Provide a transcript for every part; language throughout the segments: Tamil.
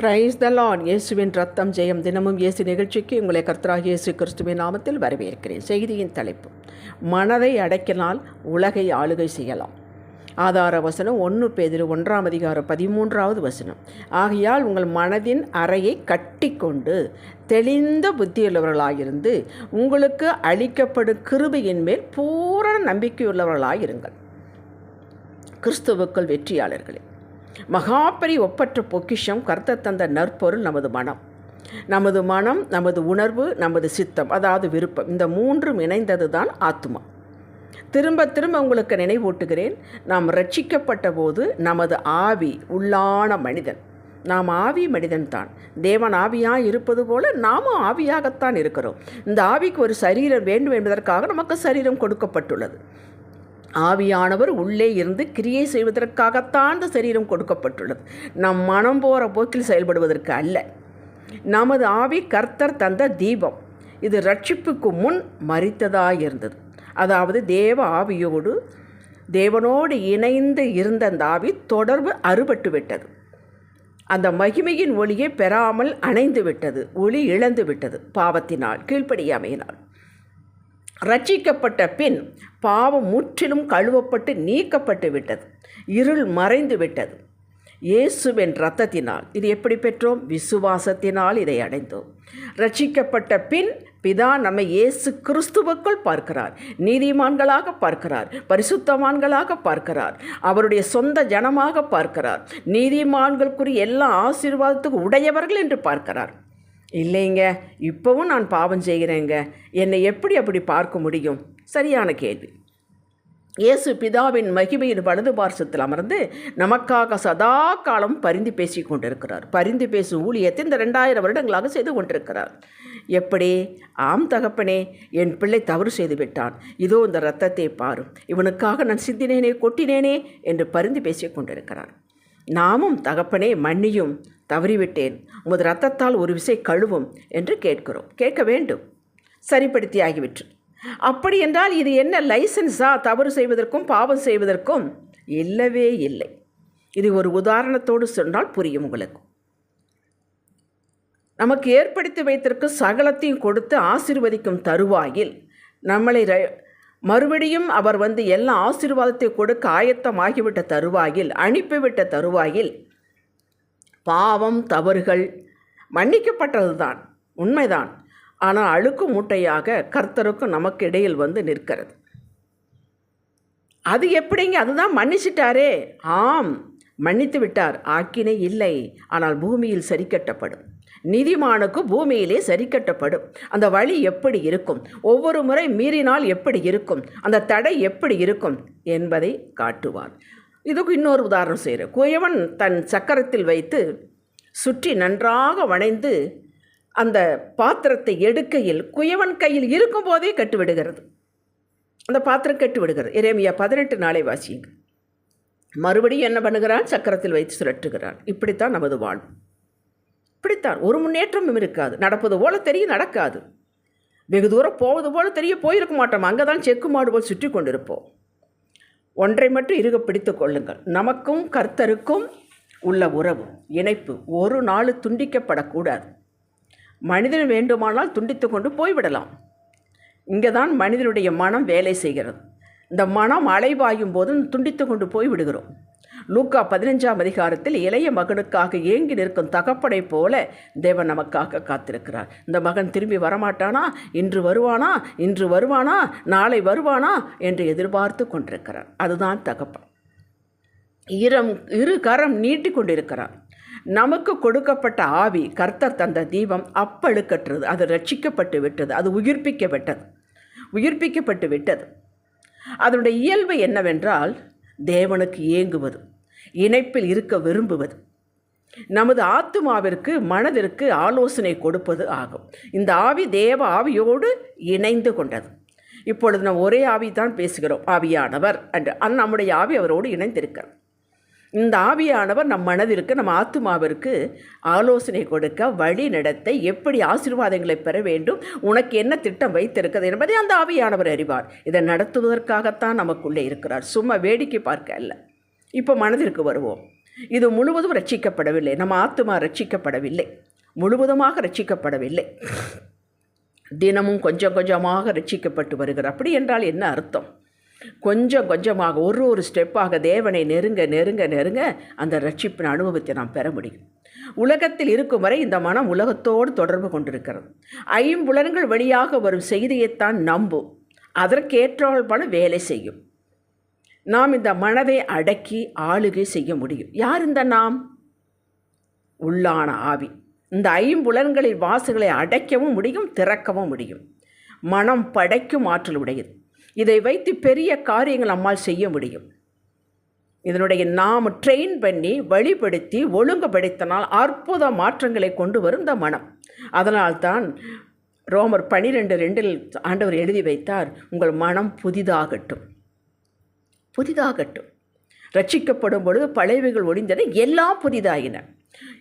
பிரைஸ் த லார்ட் இயேசுவின் ரத்தம் ஜெயம் தினமும் இயேசு நிகழ்ச்சிக்கு உங்களை கர்த்தராக இயேசு கிறிஸ்துவின் நாமத்தில் வரவேற்கிறேன். செய்தியின் தலைப்பு மனதை அடக்கினால் உலகை ஆளுகை செய்யலாம். ஆதார வசனம் ஒன்று பேதில் ஒன்றாம் அதிகாரம் பதிமூன்றாவது வசனம். ஆகையால் உங்கள் மனதின் அறையை கட்டிக்கொண்டு தெளிந்த புத்தியுள்ளவர்களாயிருந்து உங்களுக்கு அளிக்கப்படும் கிருபையின் மேல் பூரண நம்பிக்கையுள்ளவர்களாயிருங்கள். கிறிஸ்துவுக்கள் வெற்றியாளர்களே மகாபரி ஒப்பற்ற பொக்கிஷம் கர்த்தர் தந்த நற்பொருள் நமது மனம். நமது மனம் நமது உணர்வு நமது சித்தம் அதாவது விருப்பம் இந்த மூன்றும் இணைந்தது தான் ஆத்மா திரும்ப திரும்ப உங்களுக்கு நினைவூட்டுகிறேன் நாம் ரட்சிக்கப்பட்ட போது நமது ஆவி உள்ளான மனிதன். நாம் ஆவி மனிதன் தான் தேவன் ஆவியாக இருப்பது போல நாமும் ஆவியாகத்தான் இருக்கிறோம். இந்த ஆவிக்கு ஒரு சரீரம் வேண்டும் என்பதற்காக நமக்கு சரீரம் கொடுக்கப்பட்டுள்ளது. ஆவியானவர் உள்ளே இருந்து கிரியை செய்வதற்காகத்தான் இந்த சரீரம் கொடுக்கப்பட்டுள்ளது. நம் மனம் போகிற போக்கில் செயல்படுவதற்கு அல்ல. நமது ஆவி கர்த்தர் தந்த தீபம். இது ரட்சிப்புக்கு முன் மறித்ததாக இருந்தது. அதாவது தேவ ஆவியோடு தேவனோடு இணைந்து இருந்த அந்த ஆவி தொடர்பு அறுபட்டு விட்டது. அந்த மகிமையின் ஒளியை பெறாமல் அணைந்து விட்டது. ஒளி இழந்து விட்டது. பாவத்தினால் கீழ்ப்படியாமையினால். ரட்சிக்கப்பட்ட பின் பாவம் முற்றிலும் கழுவப்பட்டு நீக்கப்பட்டு விட்டது. இருள் மறைந்து விட்டது. இயேசுவின் ரத்தத்தினால் இது எப்படி பெற்றோம்? விசுவாசத்தினால் இதை அடைந்தோம். ரட்சிக்கப்பட்ட பின் பிதா நம்மை இயேசு கிறிஸ்துவுக்குள் பார்க்கிறார். நீதிமான்களாக பார்க்கிறார். பரிசுத்தவான்களாக பார்க்கிறார். அவருடைய சொந்த ஜனமாக பார்க்கிறார். நீதிமான்களுக்குரிய எல்லா ஆசீர்வாதத்துக்கும் உடையவர்கள் என்று பார்க்கிறார். இல்லைங்க இப்போவும் நான் பாவம் செய்கிறேங்க. என்னை எப்படி அப்படி பார்க்க முடியும்? சரியான கேள்வி. இயேசு பிதாவின் மகிமையின் வலது பார்சத்தில் அமர்ந்து நமக்காக சதா காலம் பரிந்து பேசி கொண்டிருக்கிறார். பரிந்து பேசும் ஊழியத்தை இந்த ரெண்டாயிரம் வருடங்களாக செய்து கொண்டிருக்கிறார். எப்படி? ஆம் தகப்பனே என் பிள்ளை தவறு செய்து விட்டான். இதோ இந்த ரத்தத்தை பாரும் இவனுக்காக நான் சிந்தினேனே கொட்டினேனே என்று பரிந்து பேசி கொண்டிருக்கிறார். நாமும் தகப்பனே மன்னியும். தவறிவிட்டேன். உமது ரத்தத்தால் ஒரு விசை கழுவும் என்று கேட்கிறோம். கேட்க வேண்டும். சரிப்படுத்தி ஆகிவிட்டு அப்படி என்றால் இது என்ன லைசன்ஸா? தவறு செய்வதற்கும் பாவம் செய்வதற்கும்? இல்லவே இல்லை. இது ஒரு உதாரணத்தோடு சொன்னால் புரியும் உங்களுக்கு. நமக்கு ஏற்படுத்தி வைத்திருக்கும் சகலத்தையும் கொடுத்து ஆசிர்வதிக்கும் தருவாயில் நம்மளை மறுபடியும் அவர் வந்து எல்லா ஆசீர்வாதத்தை கொடுக்க ஆயத்தமாகிவிட்ட தருவாயில் அனுப்பிவிட்ட தருவாயில் பாவம் தவறுகள் மன்னிக்கப்பட்டது தான் உண்மைதான். ஆனால் அழுக்கு மூட்டையாக கர்த்தருக்கும் நமக்கு இடையில் வந்து நிற்கிறது. அது எப்படிங்க? அதுதான் மன்னிச்சிட்டாரே. ஆம் மன்னித்து விட்டார். ஆக்கினை இல்லை. ஆனால் பூமியில் சரிக்கட்டப்படும். நிதிமானுக்கு பூமியிலே சரிக்கட்டப்படும். அந்த வழி எப்படி இருக்கும்? ஒவ்வொரு முறை மீறினால் எப்படி இருக்கும்? அந்த தடை எப்படி இருக்கும்? என்பதை காட்டுவார். இதுக்கு இன்னொரு உதாரணம் செய்கிறேன் குயவன் தன் சக்கரத்தில் வைத்து சுற்றி நன்றாக வணைந்து அந்த பாத்திரத்தை எடுக்கையில் குயவன் கையில் இருக்கும் போதே கட்டுவிடுகிறது. அந்த பாத்திரம் கட்டுவிடுகிறது. இறைமையா பதினெட்டு நாளை வாசியுங்க மறுபடியும் என்ன பண்ணுகிறான்? சக்கரத்தில் வைத்து சுழற்றுகிறான் இப்படித்தான் நமது வாழ்வு. இப்படித்தான். ஒரு முன்னேற்றமும் இருக்காது. நடப்பது போல தெரியும் நடக்காது. வெகு தூரம் போவது போல தெரிய போயிருக்க மாட்டோம். அங்கே தான் செக்கு மாடு போல் சுற்றி கொண்டிருப்போம். ஒன்றை மட்டும் இருக பிடித்து கொள்ளுங்கள். நமக்கும் கர்த்தருக்கும் உள்ள உறவு இணைப்பு ஒரு நாள் துண்டிக்கப்படக்கூடாது. மனிதன் வேண்டுமானால் துண்டித்து கொண்டு போய்விடலாம். இங்கே தான் மனிதனுடைய மனம் வேலை செய்கிறது. இந்த மனம் அலைவாயும் போது துண்டித்து கொண்டு போய் விடுகிறோம் லூக்கா பதினஞ்சாம் அதிகாரத்தில் இளைய மகனுக்காக ஏங்கி நிற்கும் தகப்படை போல தேவன் நமக்காக காத்திருக்கிறார். இந்த மகன் திரும்பி வரமாட்டானா? இன்று வருவானா? இன்று வருவானா? நாளை வருவானா? என்று எதிர்பார்த்து கொண்டிருக்கிறார். அதுதான் தகப்பன். இரம் இரு கரம் நீட்டி கொண்டிருக்கிறார். நமக்கு கொடுக்கப்பட்ட ஆவி கர்த்தர் தந்த தீபம் அப்பழுக்கற்றது. அது ரட்சிக்கப்பட்டு விட்டது. அது உயிர்ப்பிக்கப்பட்டது. உயிர்ப்பிக்கப்பட்டு விட்டது. அதனுடைய இயல்பு என்னவென்றால் தேவனுக்கு ஏங்குவது. இணைப்பில் இருக்க விரும்புவது. நமது ஆத்துமாவிற்கு மனதிற்கு ஆலோசனை கொடுப்பது ஆகும். இந்த ஆவி தேவ ஆவியோடு இணைந்து கொண்டது. இப்பொழுது நாம் ஒரே ஆவி தான் பேசுகிறோம். ஆவியானவர் அன்று அந் நம்முடைய ஆவி அவரோடு இணைந்திருக்கிறார் இந்த ஆவியானவர் நம் மனதிற்கு நம் ஆத்மாவிற்கு ஆலோசனை கொடுக்க வழி நடத்த எப்படி ஆசீர்வாதங்களை பெற வேண்டும் உனக்கு என்ன திட்டம் வைத்திருக்கிறது என்பதை அந்த ஆவியானவர் அறிவார். இதை நடத்துவதற்காகத்தான் நமக்குள்ளே இருக்கிறார். சும்மா வேடிக்கை பார்க்க அல்ல. இப்போ மனதிற்கு வருவோம். இது முழுவதும் ரட்சிக்கப்படவில்லை. நம்ம ஆத்துமா ரட்சிக்கப்படவில்லை. முழுவதுமாக ரட்சிக்கப்படவில்லை. தினமும் கொஞ்சம் கொஞ்சமாக ரட்சிக்கப்பட்டு வருகிறார். அப்படி என்றால் என்ன அர்த்தம்? கொஞ்சம் கொஞ்சமாக ஒரு ஒரு ஸ்டெப்பாக தேவனை நெருங்க நெருங்க நெருங்க அந்த ரட்சிப்பின் அனுபவத்தை நாம் பெற முடியும். உலகத்தில் இருக்கும் வரை இந்த மனம் உலகத்தோடு தொடர்பு கொண்டிருக்கிறது. ஐம்புலன்கள் வழியாக வரும் செய்தியைத்தான் நம்பும். அதற்கேற்றால் பல வேலை செய்யும். நாம் இந்த மனதை அடக்கி ஆளுகை செய்ய முடியும். யார் இந்த நாம்? உள்ளான ஆவி. இந்த ஐம்புலன்களின் வாசுகளை அடைக்கவும் முடியும் திறக்கவும் முடியும். மனம் படைக்கும் ஆற்றல் உடையது. இதை வைத்து பெரிய காரியங்கள் நம்மால் செய்ய முடியும். இதனுடைய நாம் ட்ரெயின் பண்ணி வழிபடுத்தி ஒழுங்குபடுத்தினால் அற்புத மாற்றங்களை கொண்டு வரும் இந்த மனம். அதனால்தான் ரோமர் பனிரெண்டு ரெண்டில் ஆண்டவர் எழுதி வைத்தார் உங்கள் மனம் புதிதாகட்டும். புதிதாகட்டும். ரட்சிக்கப்படும் பொழுது பழையவைகள் ஒழிந்தன எல்லாம் புதிதாயின.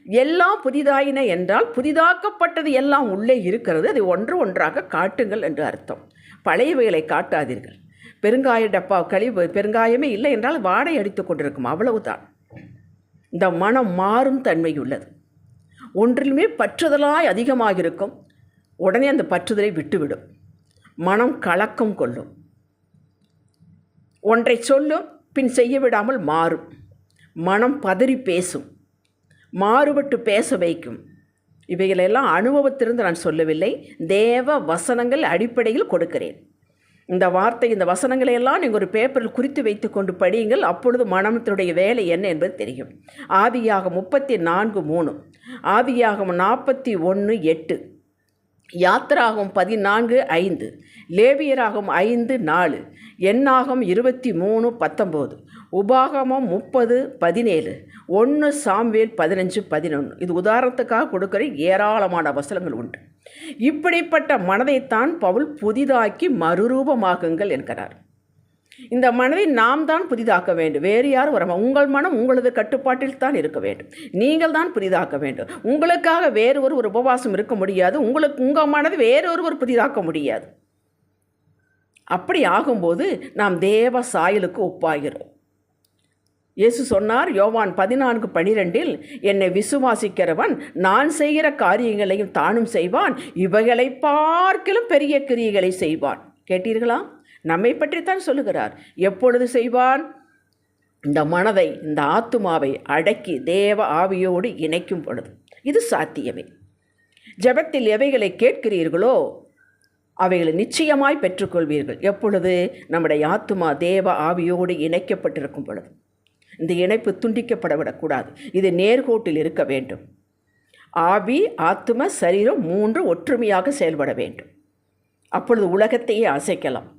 எல்லாம் புதிதாயின என்றால் புதிதாக்கப்பட்டது எல்லாம் உள்ளே இருக்கிறது அதை ஒன்று ஒன்றாக காட்டுங்கள் என்று அர்த்தம். பழையவைகளை காட்டாதீர்கள். பெருங்காய டப்பா கழிவு பெருங்காயமே இல்லை என்றால் வாடை அடித்து கொண்டிருக்கும் அவ்வளவுதான். இந்த மனம் மாறும் தன்மை உள்ளது. ஒன்றிலுமே பற்றுதலாய் அதிகமாக இருக்கும் உடனே அந்த பற்றுதலை விட்டுவிடும். மனம் கலக்கம் கொள்ளும். ஒன்றை சொல்லும் பின் செய்ய விடாமல் மாறும். மனம் பதறி பேசும். மாறுபட்டு பேச வைக்கும். இவைகளெல்லாம் அனுபவத்திலிருந்து நான் சொல்லவில்லை. தேவ வசனங்கள் அடிப்படையில் கொடுக்கிறேன். இந்த வார்த்தை இந்த வசனங்களை எல்லாம் நீங்கள் ஒரு பேப்பரில் குறித்து வைத்து கொண்டு படியுங்கள். அப்பொழுது மனத்தினுடைய வேலை என்ன என்பது தெரியும். ஆவியாக முப்பத்தி நான்கு மூணு. ஆதியாகம் நாற்பத்தி ஒன்று எட்டு. யாத்திராகும் பதினான்கு ஐந்து. லேவியராகும் ஐந்து நாலு. எண்ணாகம் இருபத்தி மூணு பத்தொம்போது. உபாகமம் முப்பது பதினேழு. ஒன்று சாம்வேல் பதினஞ்சு பதினொன்று இது உதாரணத்துக்காக கொடுக்குற ஏராளமான வசனங்கள் உண்டு. இப்படிப்பட்ட மனதைத்தான் பவுல் புதிதாக்கி மறுரூபமாகுங்கள் என்கிறார். இந்த மனதை நாம் தான் புதிதாக்க வேண்டும். வேறு யாரும் வர உங்கள் மனம் உங்களது கட்டுப்பாட்டில் தான் இருக்க வேண்டும். நீங்கள் தான் புதிதாக்க வேண்டும். உங்களுக்காக வேறு ஒரு ஒரு உபவாசம் இருக்க முடியாது. உங்களுக்கு உங்கள் மனதை வேறு ஒருவர் புதிதாக்க முடியாது. அப்படி ஆகும்போது நாம் தேவ சாயலுக்கு ஒப்பாகிறோம். இயேசு சொன்னார் யோவான் பதினான்கு பனிரெண்டில் என்னை விசுவாசிக்கிறவன் நான் செய்கிற காரியங்களையும் தானும் செய்வான். இவைகளை பார்க்கிலும் பெரிய கிரியைகளை செய்வான். கேட்டீர்களா? நம்மை பற்றித்தான் சொல்லுகிறார். எப்பொழுது செய்வான்? இந்த மனதை இந்த ஆத்துமாவை அடக்கி தேவ ஆவியோடு இணைக்கும் பொழுது. இது சாத்தியமே. ஜபத்தில் எவைகளை கேட்கிறீர்களோ அவைகளை நிச்சயமாய் பெற்றுக்கொள்வீர்கள். எப்பொழுது? நம்முடைய ஆத்துமா தேவ ஆவியோடு இணைக்கப்பட்டிருக்கும் பொழுது. இந்த இணைப்பு துண்டிக்கப்படவிடக்கூடாது. இது நேர்கோட்டில் இருக்க வேண்டும். ஆவி ஆத்தும சரீரம் மூன்று ஒற்றுமையாக செயல்பட வேண்டும். அப்பொழுது உலகத்தையே அசைக்கலாம்.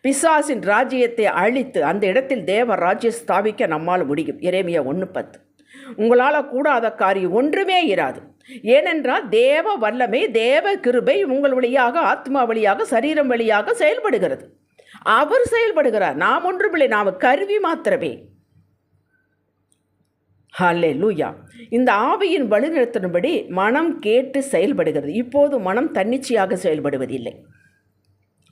பிசாசின் ராஜ்யத்தை அழித்து அந்த இடத்தில் தேவ ராஜ்யம் ஸ்தாபிக்க நம்மால் முடியும். இறைமையா ஒன்று பத்து. உங்களால் கூடாத காரியம் ஒன்றுமே இராது. ஏனென்றால் தேவ வல்லமை தேவ கிருபை உங்கள் வழியாக ஆத்மா வழியாக சரீரம் வழியாக செயல்படுகிறது. அவர் செயல்படுகிறார். நாம் ஒன்றுமில்லை நாம் கருவி மாத்திரமே. ஹலே லூயா இந்த ஆவியின் வழிநடத்தினபடி மனம் கேட்டு செயல்படுகிறது. இப்போது மனம் தன்னிச்சையாக செயல்படுவதில்லை.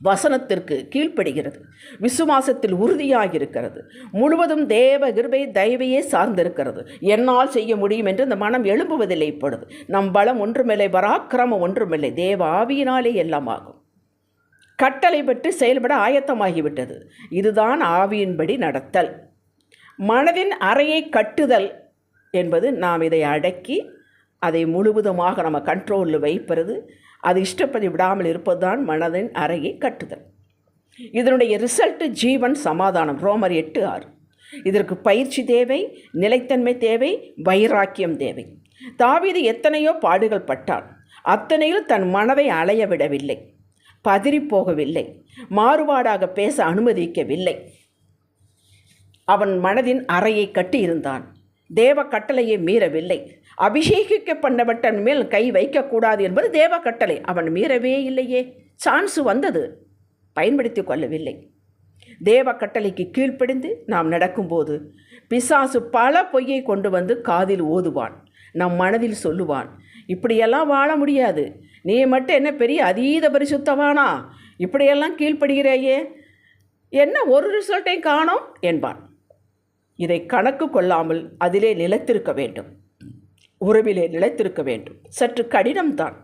வசனத்திற்கு கீழ்ப்படுகிறது. விசுவாசத்தில் உறுதியாக இருக்கிறது முழுவதும் தேவ கிருபை தயவையே சார்ந்திருக்கிறது. என்னால் செய்ய முடியும் என்று இந்த மனம் எழும்புவதில்லை இப்பொழுது. நம் பலம் ஒன்றுமில்லை பராக்கிரமம் ஒன்றுமில்லை. தேவ ஆவியினாலே எல்லாம் ஆகும். கட்டளை பெற்று செயல்பட ஆயத்தமாகிவிட்டது. இதுதான் ஆவியின்படி நடத்தல். மனதின் அறையை கட்டுதல் என்பது நாம் இதை அடக்கி அதை முழுவதுமாக நம்ம கண்ட்ரோலில் வைப்பது அது இஷ்டப்படி விடாமல் இருப்பது தான் மனதின் அறையை கட்டுதல். இதனுடைய ரிசல்ட்டு ஜீவன் சமாதானம் ரோமர் எட்டு ஆறு. இதற்கு பயிற்சி தேவை நிலைத்தன்மை தேவை வைராக்கியம் தேவை. தாவீது எத்தனையோ பாடுகள் பட்டான். அத்தனையில் தன் மனதை அலைய விடவில்லை. பதிரி போகவில்லை. மாறுபாடாக பேச அனுமதிக்கவில்லை. அவன் மனதின் அறையை கட்டியிருந்தான் தேவ கட்டளையை மீறவில்லை. அபிஷேகிக்கப்பட்டவன் மேல் கை வைக்கக்கூடாது என்பது தேவ கட்டளை. அவன் மீறவே இல்லையே. சான்ஸு வந்தது. பயன்படுத்தி கொள்ளவில்லை. தேவ கட்டளைக்கு கீழ்ப்படிந்து நாம் நடக்கும்போது பிசாசு பல பொய்யை கொண்டு வந்து காதில் ஓதுவான். நம் மனதில் சொல்லுவான் இப்படியெல்லாம் வாழ முடியாது. நீ மட்டும் என்ன பெரிய அதீத பரிசுத்தவானா? இப்படியெல்லாம் கீழ்ப்படுகிறாயே. என்ன ஒரு ரிசல்ட்டையும் காணோம்? என்பான். இதை கணக்கு கொள்ளாமல் அதிலே நிலத்திருக்க வேண்டும். உறவிலே நிலைத்திருக்க வேண்டும். சற்று கடினம்தான்.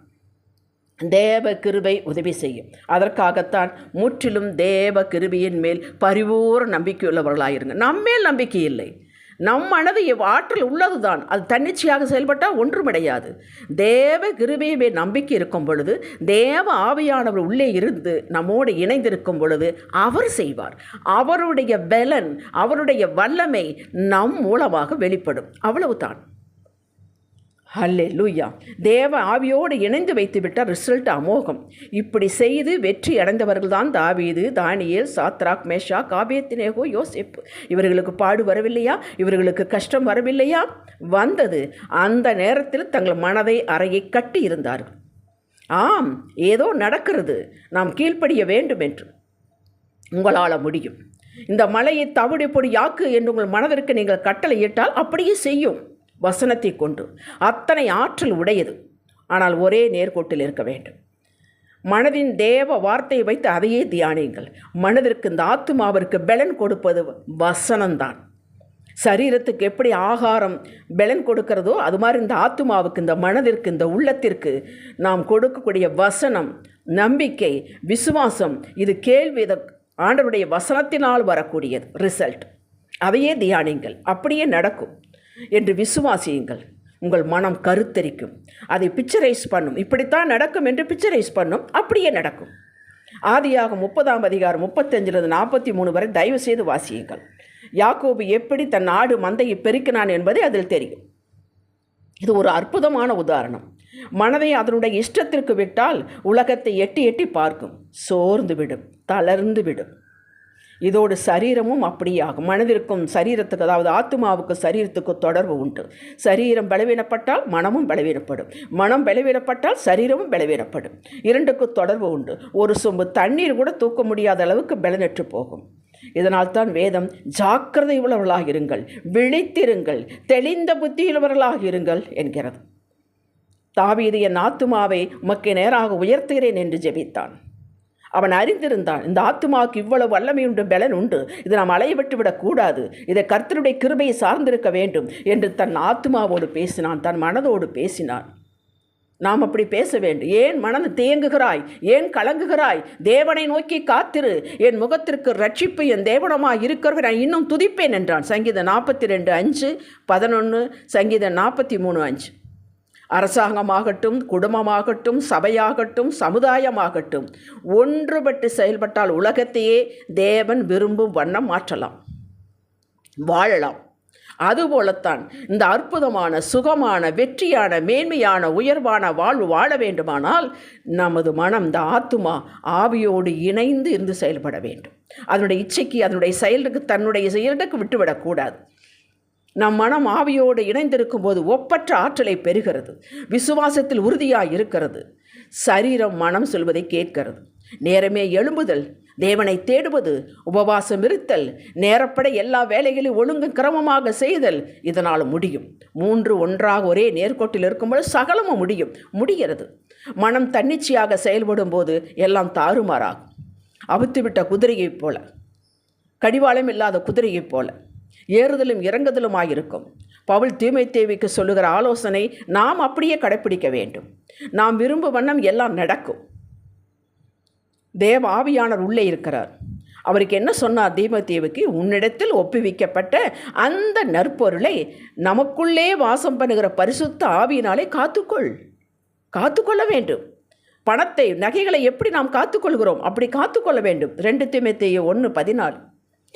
தேவ கிருபை உதவி செய்யும். அதற்காகத்தான் முற்றிலும் தேவ கிருபியின் மேல் பரிபூர்ண நம்பிக்கையுள்ளவர்களாயிருங்க நம்மேல் நம்பிக்கை இல்லை. நம் மனது ஆற்றல் உள்ளது உள்ளதுதான். அது தன்னிச்சையாக செயல்பட்டால் ஒன்றுமடையாது. தேவ கிருபையை நம்பிக்கை இருக்கும் பொழுது தேவ ஆவியானவர் உள்ளே இருந்து நம்மோடு இணைந்திருக்கும் பொழுது அவர் செய்வார். அவருடைய பலன் அவருடைய வல்லமை நம் மூலமாக வெளிப்படும். அவ்வளவுதான். ஹல்லே லூயா தேவ ஆவியோடு இணைந்து வைத்துவிட்ட ரிசல்ட் அமோகம். இப்படி செய்து வெற்றி அடைந்தவர்கள் தான் தாவீது தானியல் சாத்ராக் மேஷா காபியத்தினேகோ யோசிப்பு இவர்களுக்கு பாடு வரவில்லையா? இவர்களுக்கு கஷ்டம் வரவில்லையா? வந்தது. அந்த நேரத்தில் தங்கள் மனதை அறையை கட்டி இருந்தார்கள். ஆம் ஏதோ நடக்கிறது. நாம் கீழ்ப்படிய வேண்டும் என்று உங்களால் முடியும். இந்த மலையை தவிடு பொடியாக்கு என்று உங்கள் மனதிற்கு நீங்கள் கட்டளையிட்டால் அப்படியே செய்யும். வசனத்தை கொண்டு அத்தனை ஆற்றல் உடையது. ஆனால் ஒரே நேர்கோட்டில் இருக்க வேண்டும். மனதின் தேவ வார்த்தையை வைத்து அதையே தியானியுங்கள். மனதிற்கு இந்த ஆத்துமாவிற்கு பலன் கொடுப்பது வசனம்தான். சரீரத்துக்கு எப்படி ஆகாரம் பலன் கொடுக்கிறதோ அது மாதிரி இந்த ஆத்துமாவுக்கு இந்த மனதிற்கு இந்த உள்ளத்திற்கு நாம் கொடுக்கக்கூடிய வசனம் நம்பிக்கை விசுவாசம் இது கேள்வி இத ஆண்டவருடைய வசனத்தினால் வரக்கூடியது. ரிசல்ட். அதையே தியானிங்கள் அப்படியே நடக்கும். என்று விசுவாசியுங்கள். உங்கள் மனம் கருத்தரிக்கும். அதை பிக்சரைஸ் பண்ணும். இப்படித்தான் நடக்கும் என்று பிக்சரைஸ் பண்ணும். அப்படியே நடக்கும். ஆதியாக முப்பதாம் அதிகாரம் முப்பத்தஞ்சிலிருந்து நாற்பத்தி மூணு வரை தயவு செய்து வாசியுங்கள். யாக்கோபு எப்படி தன் நாடு மந்தையை பெருக்கினான் என்பதை அதில் தெரியும். இது ஒரு அற்புதமான உதாரணம். மனதை அதனுடைய இஷ்டத்திற்கு விட்டால் உலகத்தை எட்டி எட்டி பார்க்கும். சோர்ந்து விடும். தளர்ந்து விடும். இதோடு சரீரமும் அப்படியாகும். மனதிற்கும் சரீரத்துக்கு அதாவது ஆத்மாவுக்கு சரீரத்துக்கு தொடர்பு உண்டு. சரீரம் பலவீனப்பட்டால் மனமும் பலவீனப்படும். மனம் பலவீனப்பட்டால் சரீரமும் பலவீனப்படும். இரண்டுக்கு தொடர்பு உண்டு. ஒரு சொம்பு தண்ணீர் கூட தூக்க முடியாத அளவுக்கு பலனற்று போகும். இதனால் தான் வேதம் ஜாக்கிரதை உள்ளவர்களாக இருங்கள் விழித்திருங்கள் தெளிந்த புத்தியுள்ளவர்களாக இருங்கள் என்கிறது. தாவீது என் ஆத்துமாவை உமக்கு நேராக உயர்த்துகிறேன் என்று ஜெபித்தான். அவன் அறிந்திருந்தான் இந்த ஆத்துமாவுக்கு இவ்வளவு வல்லமை உண்டு பலன் உண்டு இதை நாம் அலைய விட்டுவிடக் கூடாது இதை கர்த்தருடைய கிருபையை சார்ந்திருக்க வேண்டும் என்று தன் ஆத்துமாவோடு பேசினான் தன் மனதோடு பேசினான். நாம் அப்படி பேச வேண்டும் ஏன் மனது தேங்குகிறாய் ஏன் கலங்குகிறாய் தேவனை நோக்கி காத்திரு என் முகத்திற்கு ரட்சிப்பு என் தேவனமாக இருக்கிறவர் நான் இன்னும் துதிப்பேன் என்றான். சங்கீதம் நாற்பத்தி ரெண்டு அஞ்சு பதினொன்று சங்கீதம் நாற்பத்தி மூணு அஞ்சு. அரசாங்கமாகட்டும் குடும்பமாகட்டும் சபையாகட்டும் சமுதாயமாகட்டும் ஒன்றுபட்டு செயல்பட்டால் உலகத்தையே தேவன் விரும்பும் வண்ணம் மாற்றலாம் வாழலாம். அதுபோலத்தான் இந்த அற்புதமான சுகமான வெற்றியான மேன்மையான உயர்வான வாழ்வு வாழ வேண்டுமானால் நமது மனம் இந்த ஆத்துமா ஆவியோடு இணைந்து இருந்து செயல்பட வேண்டும். அதனுடைய இச்சைக்கு அதனுடைய செயலுக்கு தன்னுடைய செயலுக்கு விட்டுவிடக்கூடாது. நம் மனம் ஆவியோடு இணைந்திருக்கும் போது ஒப்பற்ற ஆற்றலை பெறுகிறது. விசுவாசத்தில் உறுதியாக இருக்கிறது. சரீரம் மனம் சொல்வதை கேட்கிறது. நேரமே எழும்புதல் தேவனை தேடுவது உபவாசம் இருத்தல் நேரப்பட எல்லா வேலைகளையும் ஒழுங்கு கிரமமாக செய்தல் இதனால் முடியும். மூன்று ஒன்றாக ஒரே நேர்கோட்டில் இருக்கும்போது சகலமும் முடியும் முடிகிறது. மனம் தன்னிச்சையாக செயல்படும் போது எல்லாம் தாறுமாறாகும். அவுத்துவிட்ட குதிரையைப் போல கடிவாளம் இல்லாத குதிரையைப் போல ஏறுதலும் இறங்குதலுமாயிருக்கும். பவுல் தீமை தேவிக்கு சொல்லுகிற ஆலோசனை நாம் அப்படியே கடைப்பிடிக்க வேண்டும். நாம் விரும்பும் வண்ணம் எல்லாம் நடக்கும். தேவ ஆவியானர் உள்ளே இருக்கிறார். அவருக்கு என்ன சொன்னார்? தீமத்தேவுக்கு உன்னிடத்தில் ஒப்புவிக்கப்பட்ட அந்த நற்பொருளை நமக்குள்ளே வாசம் பண்ணுகிற பரிசுத்த ஆவியினாலே காத்துக்கொள். காத்துக்கொள்ள வேண்டும். பணத்தை நகைகளை எப்படி நாம் காத்துக்கொள்கிறோம்? அப்படி காத்துக்கொள்ள வேண்டும். ரெண்டு தீமத்தேய ஒன்று பதினாலு.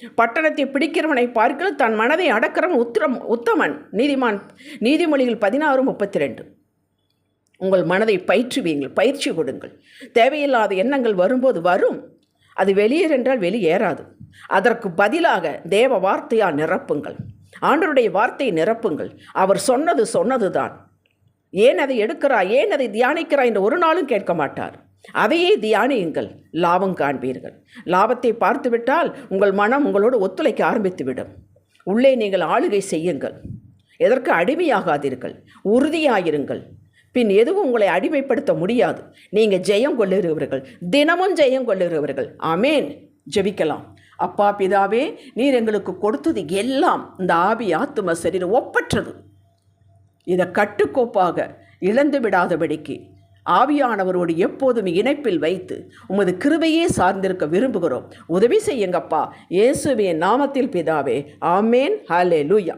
பட்டணத்தை பிடிக்கிறவனை பார்க்கல தன் மனதை அடக்கிறவன் உத்திரம் உத்தமன். நீதிமான் நீதிமொழிகள் பதினாறு முப்பத்தி ரெண்டு உங்கள் மனதை பயிற்றுவீங்கள் பயிற்சி கொடுங்கள். தேவையில்லாத எண்ணங்கள் வரும்போது வரும். அது வெளியேறென்றால் வெளியேறாது. அதற்கு பதிலாக தேவ வார்த்தையால் நிரப்புங்கள். ஆண்டருடைய வார்த்தையை நிரப்புங்கள். அவர் சொன்னது சொன்னது தான் ஏன் அதை எடுக்கிறாய்? ஏன் அதை தியானிக்கிறாய்? என்று ஒரு நாளும் கேட்க மாட்டார். அதையே தியானியுங்கள். லாபம் காண்பீர்கள். லாபத்தை பார்த்துவிட்டால் உங்கள் மனம் உங்களோடு ஒத்துழைக்க ஆரம்பித்துவிடும். உள்ளே நீங்கள் ஆளுகை செய்யுங்கள். எதற்கு அடிமையாகாதீர்கள். உறுதியாயிருங்கள். பின் எதுவும் உங்களை அடிமைப்படுத்த முடியாது. நீங்கள் ஜெயம் கொள்ளுகிறவர்கள். தினமும் ஜெயம் கொள்ளுகிறவர்கள். ஆமேன். ஜெபிக்கலாம். அப்பா பிதாவே நீர் எங்களுக்கு கொடுத்தது எல்லாம் இந்த ஆவி ஆத்தும சரீரம் ஒப்பற்றது. இதை கட்டுக்கோப்பாக இழந்து விடாதபடிக்கு ஆவியானவரோடு எப்போதும் இணைப்பில் வைத்து உமது கிருபையே சார்ந்திருக்க விரும்புகிறோம். உதவி செய்யுங்கப்பா. இயேசுவின் நாமத்தில் பிதாவே. ஆமேன். ஹலே லூயா